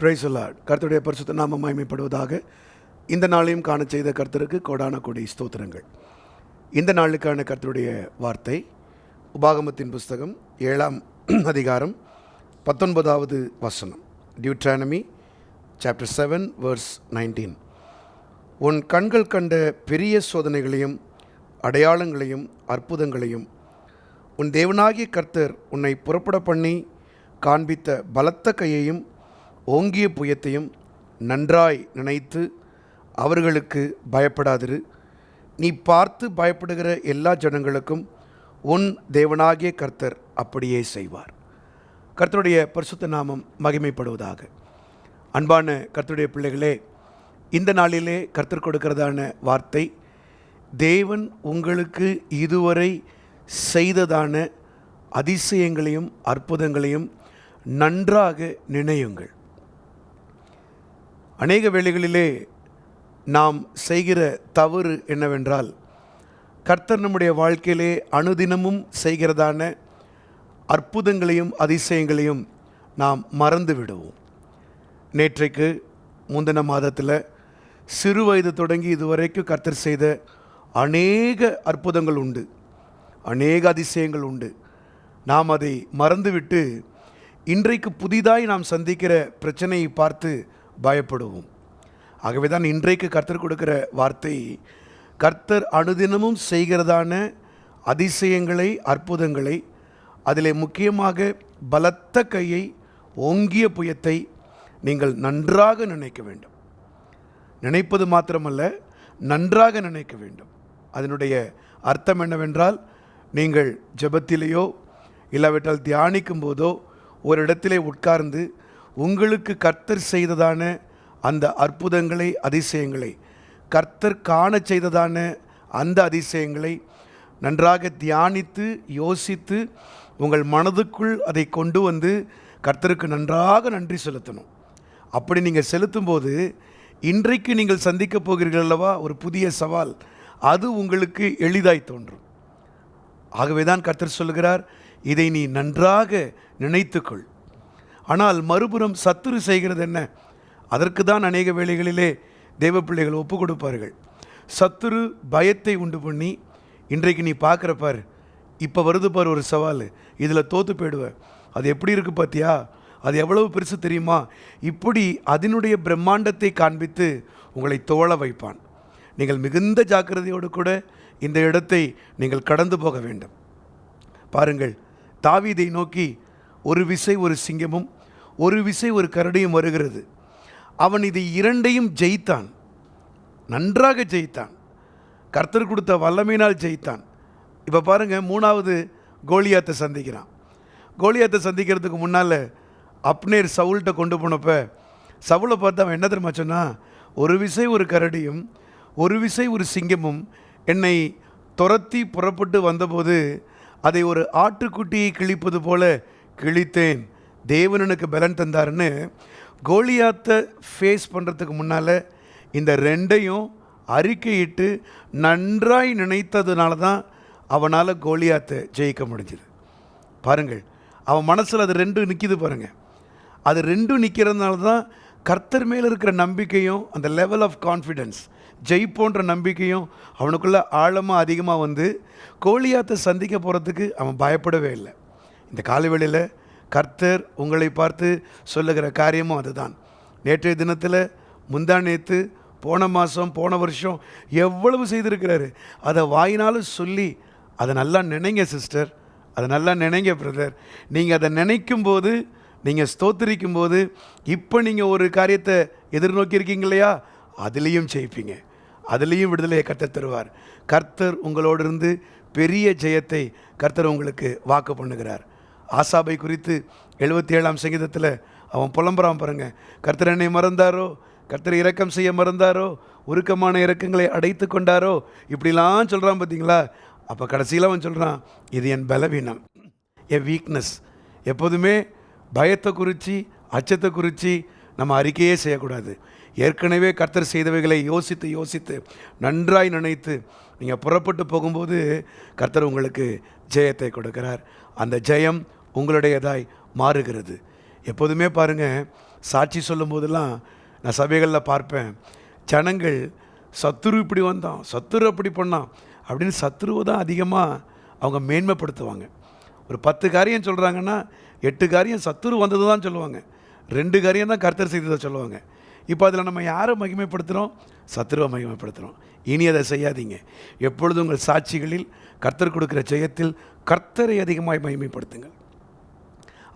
Price allot கர்த்தருடைய பரிசுத்த நாம மயமைப்படுவதாக இந்த நாளையும் காண செய்த கர்த்தருக்கு கோடான கொடி ஸ்தோத்திரங்கள். இந்த நாளுக்கான கர்த்தருடைய வார்த்தை உபாகமத்தின் புஸ்தகம் ஏழாம் அதிகாரம் பத்தொன்பதாவது வசனம். Deuteronomy chapter seven verse nineteen உன் கண்கள் கண்ட பெரிய சோதனைகளையும் அடையாளங்களையும் அற்புதங்களையும் உன் தேவனாகிய கர்த்தர் உன்னை புறப்பட பண்ணி காண்பித்த பலத்த கையையும் ஓங்கிய புயத்தையும் நன்றாய் நினைத்து அவர்களுக்கு பயப்படாதிரு. நீ பார்த்து பயப்படுகிற எல்லா ஜனங்களுக்கும் உன் தேவனாகிய கர்த்தர் அப்படியே செய்வார். கர்த்தருடைய பரிசுத்த நாமம் மகிமைப்படுவதாக. அன்பான கர்த்தருடைய பிள்ளைகளே இந்த நாளிலே கர்த்தர் கொடுக்கிறதான வார்த்தை தேவன் உங்களுக்கு இதுவரை செய்ததான அதிசயங்களையும் அற்புதங்களையும் நன்றாக நினையுங்கள். அநேக வேளைகளிலே நாம் செய்கிற தவறு என்னவென்றால் கர்த்தர் நம்முடைய வாழ்க்கையிலே அனுதினமும் செய்கிறதான அற்புதங்களையும் அதிசயங்களையும் நாம் மறந்து விடுவோம். நேற்றைக்கு முந்தின மாதத்தில் சிறு வயது தொடங்கி இதுவரைக்கும் கர்த்தர் செய்த அநேக அற்புதங்கள் உண்டு. அநேக அதிசயங்கள் உண்டு. நாம் அதை மறந்துவிட்டு இன்றைக்கு புதிதாய் நாம் சந்திக்கிற பிரச்சனையை பார்த்து பயப்படுவோம். ஆகவே தான் இன்றைக்கு கர்த்தர் கொடுக்கிற வார்த்தை கர்த்தர் அனுதினமும் செய்கிறதான அதிசயங்களை அற்புதங்களை அதில் முக்கியமாக பலத்த கையை ஓங்கிய புயத்தை நீங்கள் நன்றாக நினைக்க வேண்டும். நினைப்பது மாத்திரமல்ல நன்றாக நினைக்க வேண்டும். அதனுடைய அர்த்தம் என்னவென்றால் நீங்கள் ஜெபத்திலேயோ இல்லாவிட்டால் தியானிக்கும் போதோ ஒரு இடத்திலே உட்கார்ந்து உங்களுக்கு கர்த்தர் செய்ததான அந்த அற்புதங்களை அதிசயங்களை. கர்த்தர் காண செய்ததான அந்த அதிசயங்களை நன்றாக தியானித்து யோசித்து உங்கள் மனதுக்குள் அதை கொண்டு வந்து கர்த்தருக்கு நன்றாக நன்றி செலுத்தணும். அப்படி நீங்கள் செலுத்தும்போது இன்றைக்கு நீங்கள் சந்திக்கப் போகிறீர்கள் அல்லவா? ஒரு புதிய சவால். அது உங்களுக்கு எளிதாய் தோன்றும். ஆகவே தான் கர்த்தர் சொல்கிறார் இதை நீ நன்றாக நினைத்துக்கொள். ஆனால் மறுபுறம் சத்துரு செய்கிறது என்ன? அதற்கு தான் அநேக வேளைகளிலே தேவ பிள்ளைகள் ஒப்பு கொடுப்பார்கள். சத்துரு பயத்தை உண்டு பண்ணி இன்றைக்கு நீ பார்க்குற இப்போ வருது பார் ஒரு சவால். இதில் தோற்று போயிடுவேன் அது எப்படி இருக்கு பார்த்தியா அது எவ்வளவு பெருசு தெரியுமா? இப்படி அதனுடைய பிரம்மாண்டத்தை காண்பித்து உங்களை தோழ வைப்பான். நீங்கள் மிகுந்த ஜாக்கிரதையோடு கூட இந்த இடத்தை நீங்கள் கடந்து போக வேண்டும். பாருங்கள் தாவீதை நோக்கி ஒரு விசை ஒரு சிங்கமும் ஒரு விசை ஒரு கரடியும் வருகிறது. அவன் இது இரண்டையும் ஜெயித்தான். நன்றாக ஜெயித்தான். கர்த்தர் கொடுத்த வல்லமையினால் ஜெயித்தான். இப்போ பாருங்கள் மூணாவது கோலியாத்தை சந்திக்கிறான். கோலியாத்தை சந்திக்கிறதுக்கு முன்னால் அப்னேர் சவுல்கிட்ட கொண்டு போனப்போ சவுளை பார்த்து அவன் என்ன தெரியுமா சொன்னா ஒரு விசை ஒரு கரடியும் ஒரு விசை ஒரு சிங்கமும் என்னை துரத்தி புறப்பட்டு வந்தபோது அதை ஒரு ஆட்டுக்குட்டியை கிழிப்பது போல கிழித்தேன். தேவன் எனக்கு பலன் தந்தாருன்னு கோலியாத்தை ஃபேஸ் பண்ணுறதுக்கு முன்னால் இந்த ரெண்டையும் அறிக்கையிட்டு நன்றாய் நினைத்ததுனால தான் அவனால் கோலியாத்தை ஜெயிக்க முடிஞ்சுது. பாருங்கள் அவன் மனசில் அது ரெண்டும் நிற்கிது பாருங்கள் அது ரெண்டும் நிற்கிறதுனால தான் கர்த்தர் மேலே இருக்கிற நம்பிக்கையும் அந்த லெவல் ஆஃப் கான்ஃபிடென்ஸ் ஜெயிப்போன்ற நம்பிக்கையும் அவனுக்குள்ள ஆழமாக அதிகமாக வந்து கோழியாத்தை சந்திக்க போகிறதுக்கு அவன் பயப்படவே இல்லை. இந்த காலவெளியில் கர்த்தர் உங்களை பார்த்து சொல்லுகிற காரியமும் அதுதான். நேற்றைய தினத்தில் முந்தா நேற்று போன மாதம் போன வருஷம் எவ்வளவு செய்திருக்கிறாரு. அதை வாயினாலும் சொல்லி அதை நல்லா நினைங்க சிஸ்டர் அதை நல்லா நினைங்க பிரதர் நீங்கள் அதை நினைக்கும் போது நீங்கள் ஸ்தோத்திரிக்கும் போது இப்போ நீங்கள் ஒரு காரியத்தை எதிர்நோக்கி இருக்கீங்க இல்லையா அதுலேயும் ஜெயிப்பீங்க. அதுலேயும் விடுதலையை கர்த்தர் தருவார். கர்த்தர் உங்களோடு இருந்து பெரிய ஜெயத்தை கர்த்தர் உங்களுக்கு வாக்கு பண்ணுகிறார். ஆசாபை குறித்து எழுபத்தி ஏழாம் சங்கீதத்தில் அவன் புலம்புறான் பாருங்கள் கர்த்தர் என்னை மறந்தாரோ? கர்த்தர் இரக்கம் செய்ய மறந்தாரோ? உருக்கமான இரக்கங்களை அடைத்து கொண்டாரோ? இப்படிலாம் சொல்கிறான் பார்த்தீங்களா அப்போ கடைசியில் அவன் சொல்கிறான் இது என் பலவீனம் என் வீக்னஸ் எப்போதுமே பயத்தை குறித்து அச்சத்தை குறித்து நம்ம அறிக்கையே செய்யக்கூடாது. ஏற்கனவே கர்த்தர் செய்தவைகளை யோசித்து யோசித்து நன்றாய் நினைத்து நீங்கள் புறப்பட்டு போகும்போது கர்த்தர் உங்களுக்கு ஜெயத்தை கொடுக்கிறார். அந்த ஜெயம் உங்களுடையதாய் மாறுகிறது. எப்போதுமே பாருங்கள் சாட்சி சொல்லும் போதெல்லாம் நான் சபைகளில் பார்ப்பேன் ஜனங்கள் சத்துரு இப்படி வந்தான் சத்துரு அப்படி பண்ணான் அப்படின்னு சத்துருவை தான் அதிகமாக அவங்க மேன்மைப்படுத்துவாங்க. ஒரு பத்து காரியம் சொல்கிறாங்கன்னா எட்டு காரியம் சத்துரு வந்தது தான் சொல்லுவாங்க. ரெண்டு காரியம் தான் கர்த்தர் செய்ததை சொல்லுவாங்க. இப்போ அதில் நம்ம யாரை மகிமைப்படுத்துகிறோம் சத்துருவை மகிமைப்படுத்துகிறோம் இனி அதை செய்யாதீங்க. எப்பொழுதும் உங்கள் சாட்சிகளில் கர்த்தர் கொடுக்குற ஜெயத்தில் கர்த்தரை அதிகமாக மகிமைப்படுத்துங்கள்.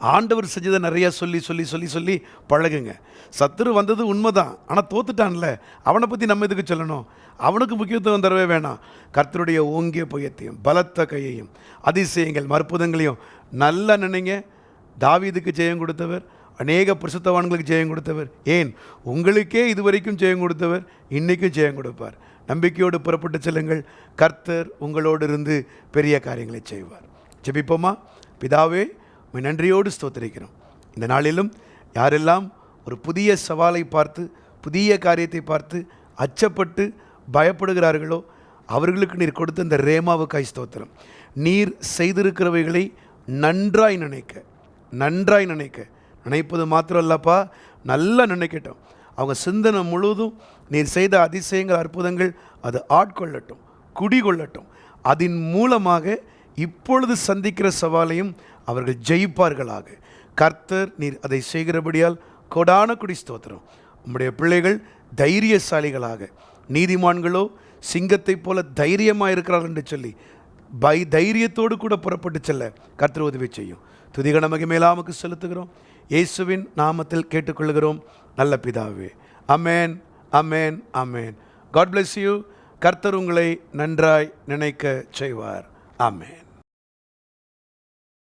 ஆண்டவர் செஞ்சதை நிறையா சொல்லி சொல்லி சொல்லி சொல்லி பழகுங்க. சத்துரு வந்தது உண்மைதான். ஆனால் தோத்துட்டான்ல. அவனை பற்றி நம்ம எதுக்கு சொல்லணும்? அவனுக்கு முக்கியத்துவம் தரவே வேணாம். கர்த்தருடைய ஓங்கிய புயத்தையும் பலத்த கையையும் அதிசயங்கள் மற்புதங்களையும் நல்லா நினைங்க. தாவீதுக்கு ஜெயம் கொடுத்தவர் அநேக பிரசுத்தவான்களுக்கு ஜெயம் கொடுத்தவர். ஏன்? உங்களுக்கே இதுவரைக்கும் ஜெயம் கொடுத்தவர் இன்றைக்கும் ஜெயம் கொடுப்பார். நம்பிக்கையோடு புறப்பட்டு செல்லுங்கள். கர்த்தர் உங்களோடு இருந்து பெரிய காரியங்களை செய்வார். ஜெபிப்போமா? பிதாவே உம்மை நன்றியோடு ஸ்தோத்திரிக்கிறோம். இந்த நாளிலும் யாரெல்லாம் ஒரு புதிய சவாலை பார்த்து புதிய காரியத்தை பார்த்து அச்சப்பட்டு பயப்படுகிறார்களோ அவர்களுக்கு நீர் கொடுத்த இந்த ரேமாவுக்காய் ஸ்தோத்திரம். நீர் செய்திருக்கிறவைகளை நன்றாய் நினைக்க நன்றாய் நினைக்க. நினைப்பது மாத்திரம் இல்லப்பா நல்லா நினைக்கட்டும். அவங்க சிந்தனை முழுவதும் நீர் செய்த அதிசயங்கள் அற்புதங்கள் அது ஆட்கொள்ளட்டும் குடிகொள்ளட்டும். அதன் மூலமாக இப்பொழுது சந்திக்கிற சவாலையும் அவர்கள் ஜெயிப்பார்களாக. கர்த்தர் நீர் அதை செய்கிறபடியால் கொடான குடி ஸ்தோத்திரம். உம்முடைய பிள்ளைகள் தைரியசாலிகளாக. நீதிமான்களோ சிங்கத்தைப் போல தைரியமாக இருக்கிறார்கள் என்று சொல்லி பை தைரியத்தோடு கூட புறப்பட்டு செல்ல கர்த்தர் உதவி செய்யும். துதிகன மகிமேலாமுக்கு செலுத்துகிறோம். இயேசுவின் நாமத்தில் கேட்டுக்கொள்கிறோம். நல்ல பிதாவே. Amen amen amen God bless you கர்த்தர் உங்களை நன்றாய் நினைக்க செய்வார். அமேன்